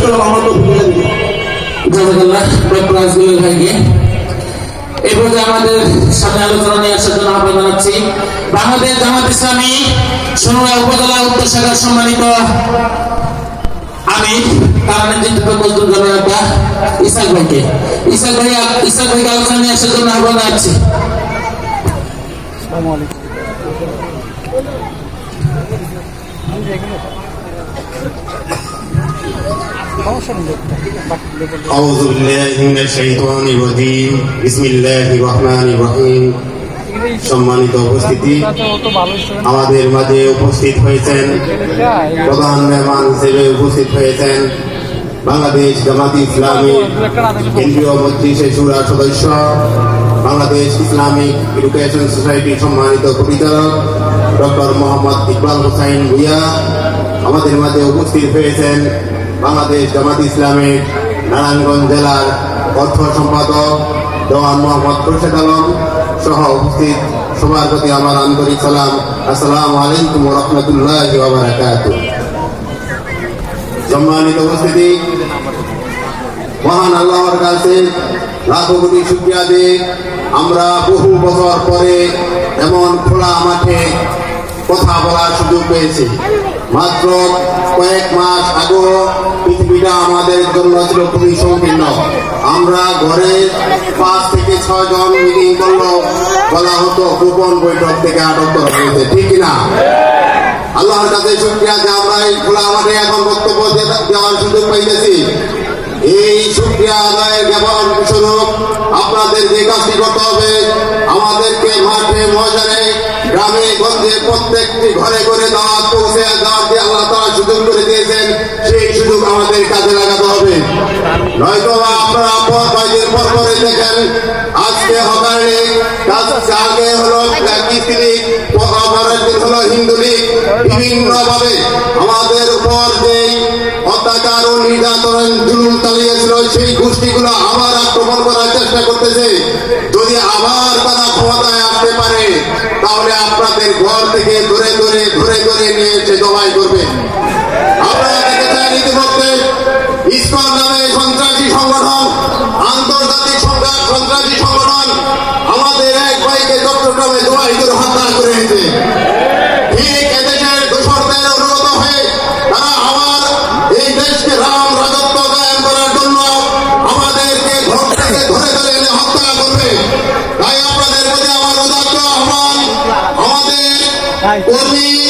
করলাম আমার ভুলে যাবে জাজাকাল্লাহ ডক্টর আজগুল ভাইকে এই পর্যায়ে আমাদের সামনে আলোচনা নিয়ে আসার জন্য আহ্বান জানাচ্ছি। বাংলাদেশ জামাত ইসলামী সোনারা উপজেলা উত্তর শাখার সম্মানিত আমি তার নেতৃত্ব মজদুর জনতা ইসাক আহ্বান জানাচ্ছি। أعوذ بالله من الشيطان الرجيم بسم الله الرحمن الرحيم সম্মানিত উপস্থিতি আমাদের মাঝে উপস্থিত হয়েছেন প্রধান মেহমান হিসেবে উপস্থিত হয়েছেন বাংলাদেশ জামাত ইসলামী কেন্দ্রীয় মজলিসের সুরা সদস্য বাংলাদেশ ইসলামিক এডুকেশন সোসাইটির সম্মানিত পরিচালক ডক্টর মোহাম্মদ ইকবাল হোসাইন ভুইয়া আমাদের মাঝে উপস্থিত হয়েছেন বাংলাদেশ জামাত ইসলামের নারায়ণগঞ্জ জেলার অর্থ সম্পাদক দেওয়ান মোহাম্মদ খুরশেদ আলম সহ উপস্থিত সবার প্রতি আমার আন্তরিক সালাম। আসসালামু আলাইকুম রহমতুল্লাহ বারাকাতুহ। সম্মানিত উপস্থিতি, মহান আল্লাহর কাছে লাখো কোটি শুক্রিয়া দিয়ে আমরা বহু বছর পরে এমন খোলা মাঠে কথা বলার সুযোগ পেয়েছি। মাত্র কয়েক মাস আগেও পৃথিবীটা আমাদের জন্য ছিল খুবই সংকীর্ণ। আমরা ঘরে পাঁচ থেকে ছয় জন মিটিং করল বলা হতো গোপন বৈঠক থেকে আটক করা হয়েছে। ঠিক না আল্লাহর কাছে শুক্রিয়া যে আমরা এই খোলা মাঠে এখন বক্তব্য দেওয়ার সুযোগ পাইতেছি। এই শুক্রিয়া আদায়ের ব্যবহার স্বরূপ আপনাদের যে কাজটি করতে হবে। আমাদেরকে মাঠে ময়দানে গঞ্জে প্রত্যেকটি ঘরে ঘরে দাওয়াত পৌঁছে দেওয়ার যে আল্লাহ তারা সুযোগ করে দিয়েছেন, সেই সুযোগ আমাদের কাজে লাগাতে হবে। নয়তো আপনারা পর পর পরে দেখেন, আজকে হকারে আগে হলো হিন্দু লীগ আমাদের উপর যেই অত্যাচার ও নির্যাতন জুলুম চালিয়েছিল, সেই গোষ্ঠীগুলো আবার আক্রমণ করার চেষ্টা করতেছে। যদি আবার তারা পারে আপনাদের ঘর থেকে ধরে ধরে ধরে ধরে নিয়ে এসে জবাই করবে। আপনারা ইতিমধ্যে ইসকন নামে সন্ত্রাসী সংগঠন, আন্তর্জাতিক সন্ত্রাসী সংগঠন আমাদের এক ভাইকে চট্টগ্রামে জবাই করে হত্যা Bye. Love.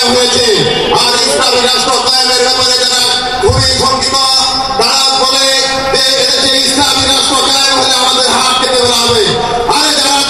আর ইসলামিক রাষ্ট্র কায়েমের ব্যাপারে যারা খুবই শঙ্কিত তারা বলে যে আমাদের হাত কেটে ফেলা হবে। আরে যারা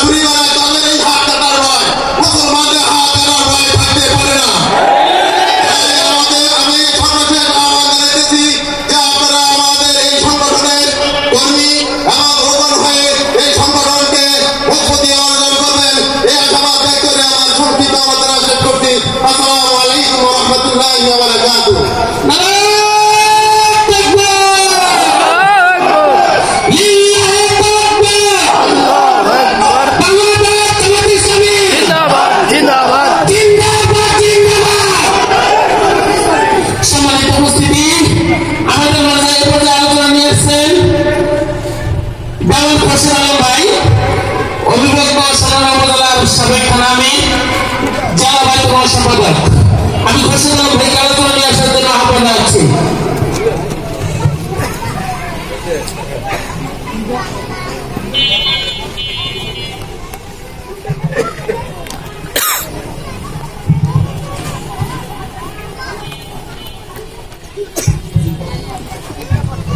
আসেন ভাইকে আলোচনা নিয়ে আসার জন্য আহ্বান রাখছি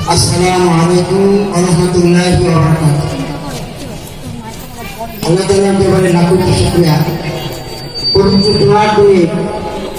আসসালামু আলাইকুম আলহামদুলিল্লাহ আল্লাহ তালার ব্যাপারে লাখো শুক্রিয়া। পবিত্র দোয়া করে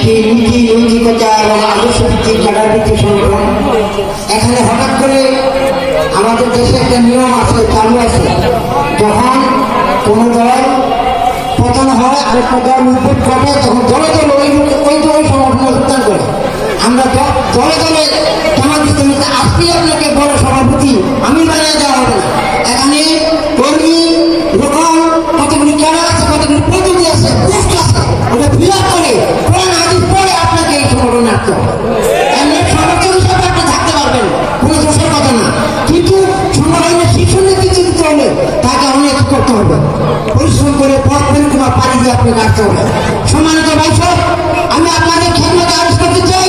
নৈতিকতা এবং আদর্শ ভিত্তিক এখানে হঠাৎ করে আমাদের দেশে একটা নিয়ম আছে, চালু আছে। যখন কোনো দল পতন হয়, আরেকটা দল তখন দলে দলে ওই ওই দলের সংগঠন অবস্থান করে। আমরা দলে দলে পরিশ্রম করে, পথ তোমার পাড়ি দিয়ে আপনি কাটতে হবে সম্মানিত বাইশ আমি আপনাদের খেলনাতে আরজ করতে চাই।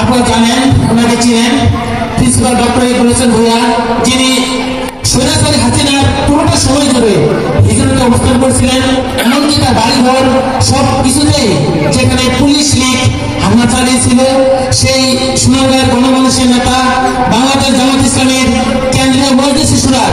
আপনারা জানেন আপনাকে চিনেন। প্রিন্সিপাল ডক্টর ইকুলেশন ভূয়া, যিনি সৈরাজবাড়ি হাসিনার পুরোটা সময় ধরে হিজরতে অবস্থান করেছিলেন, এমনকি তার বাড়িঘর সব কিছুতেই যেখানে পুলিশ লিগ হামলা চালিয়েছিল, সেই সুনামগাঁয়ের গণমানুষের নেতা বাংলাদেশ জামাত ইসলামের কেন্দ্রীয় মসজিদ শিশুরা